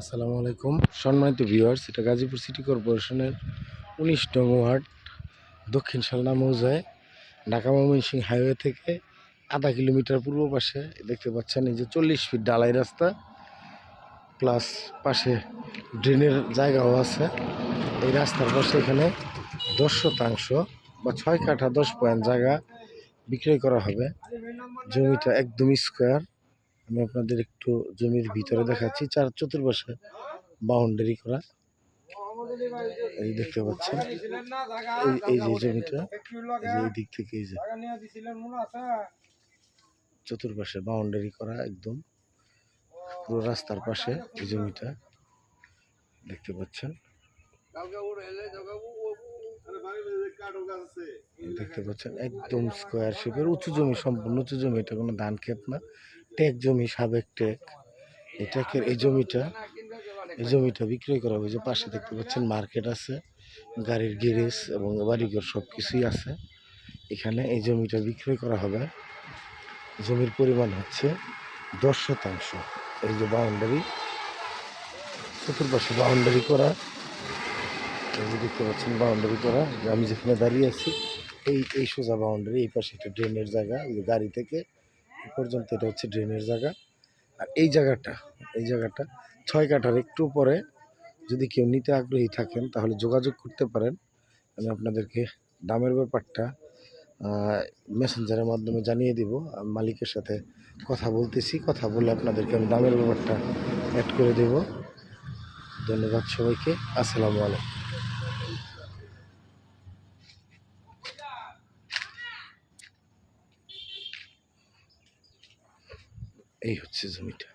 আসসালামু আলাইকুম। সম্মানিত ভিউয়ার্স, এটা গাজীপুর সিটি কর্পোরেশনের উনিশ নং ওয়ার্ড, দক্ষিণ সালনা মৌজায়, ঢাকা ময়মনসিংহ হাইওয়ে থেকে আধা কিলোমিটার পূর্ব পাশে দেখতে পাচ্ছেন এই যে চল্লিশ ফিট ডালাই রাস্তা, প্লাস পাশে ড্রেনের জায়গাও আছে। এই রাস্তার পাশে এখানে দশ শতাংশ বা ছয় কাঠা দশ পয়েন্ট জায়গা বিক্রয় করা হবে। জমিটা একদম স্কোয়ার আমি আপনাদের একটু জমির ভিতরে দেখাচ্ছি। চার চতুর্পাশে বাউন্ডারি করা। এই দেখতে পাচ্ছেন। এই যে জমিটা, এই দিক থেকে এই যে চতুর্পাশে বাউন্ডারি করা একদম। পুরো রাস্তার পাশে এই জমিটা দেখতে পাচ্ছেন। দেখতে পাচ্ছেন, একদম স্কোয়ার শেপের উঁচু জমি, সম্পূর্ণ উঁচু জমি, এটা কোনো ধান ক্ষেত না। টেক জমি, সাবেক টেক। এই টেকের এই জমিটা এই জমিটা বিক্রয় করা হবে। যে পাশে দেখতে পাচ্ছেন মার্কেট আছে, গাড়ির গ্যারেজ এবং বাড়িঘর সব কিছুই আছে। এখানে এই জমিটা বিক্রয় করা হবে। জমির পরিমাণ হচ্ছে দশ শতাংশ। এই যে বাউন্ডারি, চতুর্পাশে বাউন্ডারি করা। এই যে দেখতে পাচ্ছেন বাউন্ডারি করা। আমি যেখানে দাঁড়িয়ে আছি, এই এই সোজা বাউন্ডারি, এই পাশে একটা ড্রেনের জায়গা গাড়ি থেকে। পর্যন্ত এটা হচ্ছে ড্রেনের জায়গা। আর এই জায়গাটা এই জায়গাটা ছয় কাঠার একটু পরে যদি কেউ নিতে আগ্রহী থাকেন, তাহলে যোগাযোগ করতে পারেন। আমি আপনাদেরকে দামের ব্যাপারটা মেসেঞ্জারের মাধ্যমে জানিয়ে দিব। মালিকের সাথে কথা বলতেছি, কথা বলে আপনাদেরকে আমি দামের ব্যাপারটা অ্যাড করে দেব। ধন্যবাদ সবাইকে। আসসালামু আলাইকুম। এই হচ্ছে জমিটা